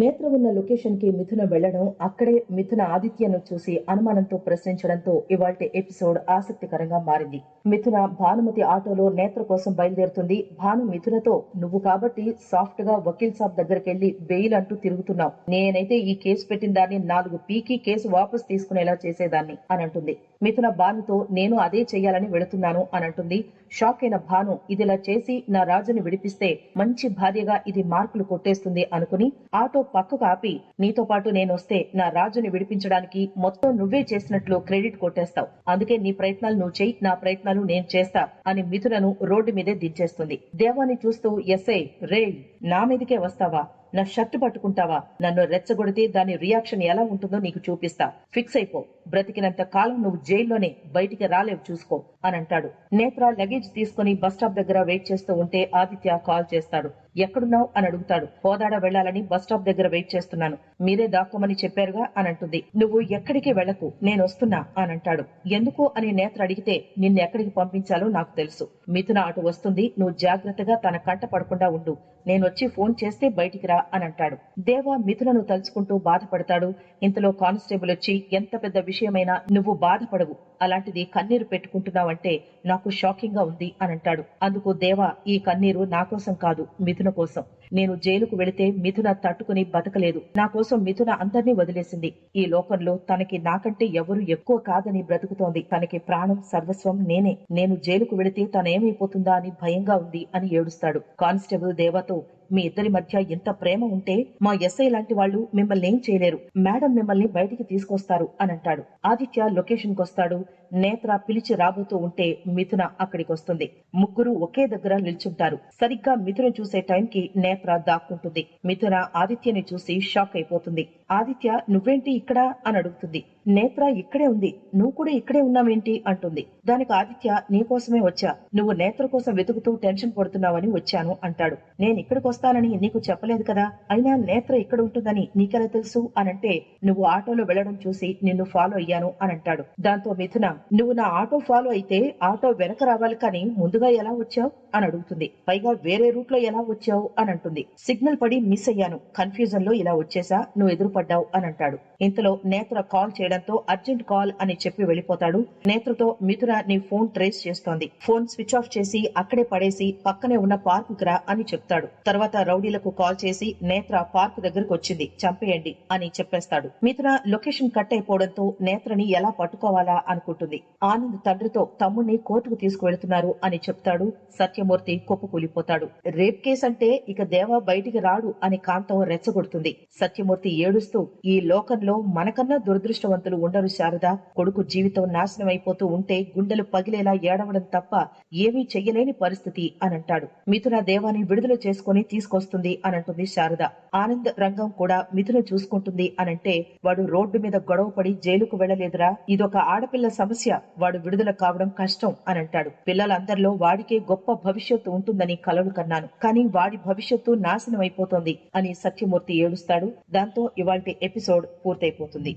నేత్ర ఉన్న లొకేషన్కి మిథున వెళ్ళడం అక్కడే మిథున ఆదిత్యను చూసి అనుమానంతో ప్రశ్నించడంతో ఇవాల్టి ఎపిసోడ్ ఆసక్తికరంగా మారింది. మిథున భానుమతి ఆటోలో నేత్ర కోసం బయలుదేరుతుంది. భాను మిథునతో నువ్వు కాబట్టి సాఫ్ట్గా వకీల్ సాబ్ దగ్గరికి బెయిల్ అంటూ తిరుగుతున్నావు. నేనైతే ఈ కేసు పెట్టిన దాన్ని నాలుగు పీకి కేసు వాపస్ తీసుకునేలా చేసేదాన్ని అని అంటుంది. మిథున భానుతో నేను అదే చెయ్యాలని వెళుతున్నాను అని అంటుంది. షాక్ అయిన భాను ఇదిలా చేసి నా రాజుని విడిపిస్తే మంచి భార్యగా ఇది మార్కులు కొట్టేస్తుంది అనుకుని ఆటో పక్కకు ఆపి నీతో పాటు నేనొస్తే నా రాజుని విడిపించడానికి మొత్తం నువ్వే చేసినట్లు క్రెడిట్ కొట్టేస్తావు. అందుకే నీ ప్రయత్నాలు నువ్వు చెయ్యి నా ప్రయత్నాలు నేను చేస్తా అని మిథునను రోడ్డు మీదే దించేస్తుంది. దేవాన్ని చూస్తూ ఎస్ఐ రే నా మీదకే వస్తావా? నా షర్ట్ పట్టుకుంటావా? నన్ను రెచ్చగొడితే దాని రియాక్షన్ ఎలా ఉంటుందో నీకు చూపిస్తా. ఫిక్స్ అయిపో. బ్రతికినంత కాలం నువ్వు జైల్లోనే బయటికి రాలేవు చూసుకో అని అంటాడు. నేత్ర లగేజ్ తీసుకుని బస్ స్టాప్ దగ్గర వెయిట్ చేస్తూ ఉంటే ఆదిత్య కాల్ చేస్తాడు. ఎక్కడున్నావు అని అడుగుతాడు. హోదాడ వెళ్ళాలని బస్ స్టాప్ దగ్గర వెయిట్ చేస్తున్నాను. మీరే దాక్కోమని చెప్పారుగా అని అంటుంది. నువ్వు ఎక్కడికి వెళ్ళకు నేను వస్తున్నా అని అంటాడు. ఎందుకు అని నేత్ర అడిగితే నిన్ను ఎక్కడికి పంపించాలో నాకు తెలుసు. మిథున అటు వస్తుంది నువ్వు జాగ్రత్తగా తన కంట పడకుండా ఉండు. నేనొచ్చి ఫోన్ చేస్తే బయటికి రా అని అంటాడు. దేవ మిథునను తలుచుకుంటూ బాధపడతాడు. ఇంతలో కానిస్టేబుల్ వచ్చి ఎంత పెద్ద విషయమైనా నువ్వు బాధపడవు. అలాంటిది కన్నీరు పెట్టుకుంటున్నావంటే నాకు షాకింగ్గా ఉంది అని అంటాడు. అందుకు దేవ ఈ కన్నీరు నా కోసం కాదు మిథున కోసం. నేను జైలుకు వెళితే మిథున తట్టుకుని బతకలేదు. నా కోసం మిథున అందరినీ వదిలేసింది. ఈ లోకంలో తనకి నాకంటే ఎవరు ఎక్కువ కాదని బ్రతుకుతోంది. తనకి ప్రాణం సర్వస్వం నేనే. నేను జైలుకు వెళితే తనేమైపోతుందా అని భయంగా ఉంది అని ఏడుస్తాడు. కానిస్టేబుల్ దేవతో మీ ఇద్దరి మధ్య ఎంత ప్రేమ ఉంటే మా ఎస్ఐ లాంటి వాళ్ళు మిమ్మల్ని ఏం చేయలేరు. మేడం మిమ్మల్ని బయటికి తీసుకొస్తారు అని అంటాడు ఆదిత్య లొకేషన్కి వస్తాడు నేత్ర పిలిచి రాబోతూ ఉంటే మిథున అక్కడికి వస్తుంది ముగ్గురు ఒకే దగ్గర నిల్చుంటారు. సరిగ్గా మిథున చూసే టైంకి నేత్ర దాక్కుంటుంది. మిథున ఆదిత్యని చూసి షాక్ అయిపోతుంది. ఆదిత్య నువ్వేంటి ఇక్కడ? అని అడుగుతుంది. నేత్ర ఇక్కడే ఉంది. నువ్వు కూడా ఇక్కడే ఉన్నావేంటి? అంటుంది. దానికి ఆదిత్య నీకోసమే వచ్చా. నువ్వు నేత్ర కోసం వెతుకుతూ టెన్షన్ పడుతున్నావని వచ్చాను అంటాడు. నేను ఇక్కడికి వస్తానని నీకు చెప్పలేదు కదా. అయినా నేత్ర ఇక్కడ ఉంటుందని నీకెలా తెలుసు? అనంటే నువ్వు ఆటోలో వెళ్ళడం చూసి నిన్ను ఫాలో అయ్యాను అని అంటాడు. దాంతో మిథున నువ్వు నా ఆటో ఫాలో అయితే ఆటో వెనక రావాలి కానీ ముందుగా ఎలా వచ్చావు? అని అడుగుతుంది. పైగా వేరే రూట్లో ఎలా వచ్చావు? అని అంటుంది. సిగ్నల్ పడి మిస్ అయ్యాను. కన్ఫ్యూజన్లో ఇలా వచ్చేసా? నువ్వు ఎదురు పడ్డావు అని అంటాడు. ఇంతలో నేత్ర కాల్ చేయడంతో అర్జెంట్ కాల్ అని చెప్పి వెళ్ళిపోతాడు. నేత్రతో మిథున నీ ఫోన్ ట్రేస్ చేస్తోంది. ఫోన్ స్విచ్ ఆఫ్ చేసి అక్కడే పడేసి పక్కనే ఉన్న పార్క్ రా అని చెప్తాడు. తర్వాత రౌడీలకు కాల్ చేసి నేత్ర పార్క్ దగ్గరకు వచ్చింది. చంపేయండి అని చెప్పేస్తాడు. మిథున లొకేషన్ కట్ అయిపోవడంతో నేత్రని ఎలా పట్టుకోవాలా అనుకుంటుంది. ఆనంద్ తండ్రితో తమ్ముణ్ణి కోర్టుకు తీసుకువెళ్తున్నారు అని చెప్తాడు. సత్యమూర్తి కుప్పకూలిపోతాడు. రేప్ కేసు అంటే ఇక దేవ బయటికి రాడు అని కాంతం రెచ్చగొడుతుంది. సత్యమూర్తి ఏడుస్తూ ఈ లోకంలో మనకన్నా దురదృష్టవంతులు ఉండరు శారద. కొడుకు జీవితం నాశనం అయిపోతూ ఉంటే గుండెలు పగిలేలా ఏడవడం తప్ప ఏమీ చెయ్యలేని పరిస్థితి అనంటాడు. మిథున దేవాన్ని విడుదల చేసుకుని తీసుకొస్తుంది అనంటుంది శారద. ఆనంద్ రంగం కూడా మిథున చూసుకుంటుంది అనంటే వాడు రోడ్డు మీద గొడవ పడి జైలుకు వెళ్ళలేదురా ఇదొక ఆడపిల్ల సమస్య వాడు విడుదల కావడం కష్టం అని అంటాడు. పిల్లలందరిలో వాడికే గొప్ప భవిష్యత్తు ఉంటుందని కలలు కన్నాను. కానీ వాడి భవిష్యత్తు నాశనం అయిపోతోంది అని సత్యమూర్తి ఏడుస్తాడు. దాంతో ఇవాల్టి ఎపిసోడ్ పూర్తయిపోతుంది.